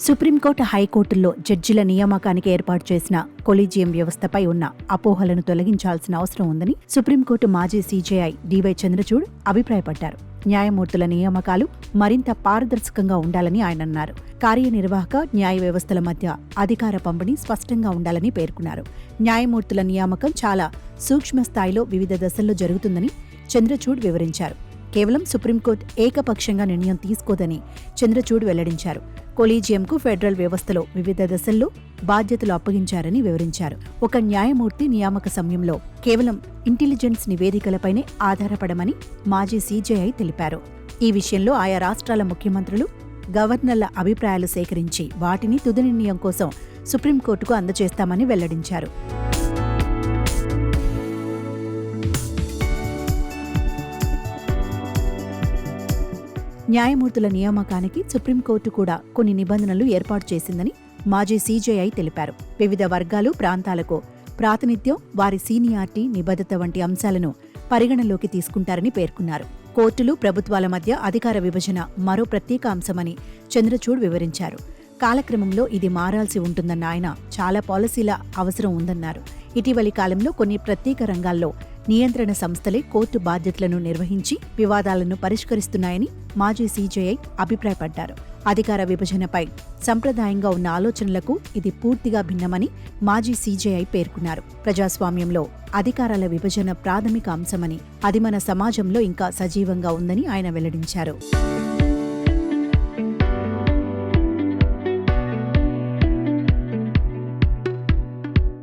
Supreme court హైకోర్టుల్లో జడ్జిల నియామకానికి ఏర్పాటు చేసిన కొలీజియం వ్యవస్థపై ఉన్న అపోహలను తొలగించాల్సిన అవసరం ఉందని సుప్రీంకోర్టు మాజీ సీజేఐ డివై చంద్రచూడ్ అభిప్రాయపడ్డారు. న్యాయమూర్తుల నియామకాలు మరింత పారదర్శకంగా ఉండాలని ఆయన అన్నారు. కార్యనిర్వాహక న్యాయ వ్యవస్థల మధ్య అధికార పంపిణీ స్పష్టంగా ఉండాలని పేర్కొన్నారు. న్యాయమూర్తుల నియామకం చాలా సూక్ష్మ స్థాయిలో వివిధ దశల్లో జరుగుతుందని చంద్రచూడ్ వివరించారు. కేవలం సుప్రీంకోర్టు ఏకపక్షంగా నిర్ణయం తీసుకోదని చంద్రచూడ్ వెల్లడించారు. కొలీజియంకు ఫెడరల్ వ్యవస్థలో వివిధ దశల్లో బాధ్యతలు అప్పగించారని వివరించారు. ఒక న్యాయమూర్తి నియామక సమయంలో కేవలం ఇంటెలిజెన్స్ నివేదికలపైనే ఆధారపడమని మాజీ సీజేఐ తెలిపారు. ఈ విషయంలో ఆయా రాష్ట్రాల ముఖ్యమంత్రులు గవర్నర్ల అభిప్రాయాలు సేకరించి వాటిని తుది నిర్ణయం కోసం సుప్రీంకోర్టుకు అందజేస్తామని వెల్లడించారు. న్యాయమూర్తుల నియామకానికి సుప్రీంకోర్టు కూడా కొన్ని నిబంధనలు ఏర్పాటు చేసిందని మాజీ సీజేఐ తెలిపారు. వివిధ వర్గాలు ప్రాంతాలకు ప్రాతినిధ్యం వారి సీనియారిటీ నిబద్ధత వంటి అంశాలను పరిగణలోకి తీసుకుంటారని పేర్కొన్నారు. కోర్టులు ప్రభుత్వాల మధ్య అధికార విభజన మరో ప్రత్యేక అంశమని చంద్రచూడ్ వివరించారు. కాలక్రమంలో ఇది మారాల్సి ఉంటుందన్న ఆయన చాలా పాలసీల అవసరం ఉందన్నారు. ఇటీవలి కాలంలో కొన్ని ప్రత్యేక రంగాల్లో నియంత్రణ సంస్థలే కోర్టు బాధ్యతలను నిర్వహించి వివాదాలను పరిష్కరిస్తున్నాయని మాజీ సీజేఐ అభిప్రాయపడ్డారు. అధికార విభజనపై సంప్రదాయంగా ఉన్న ఆలోచనలకు ఇది పూర్తిగా భిన్నమని మాజీ సీజేఐ పేర్కొన్నారు. ప్రజాస్వామ్యంలో అధికారాల విభజన ప్రాథమిక అంశమని అది మన సమాజంలో ఇంకా సజీవంగా ఉందని ఆయన వెల్లడించారు.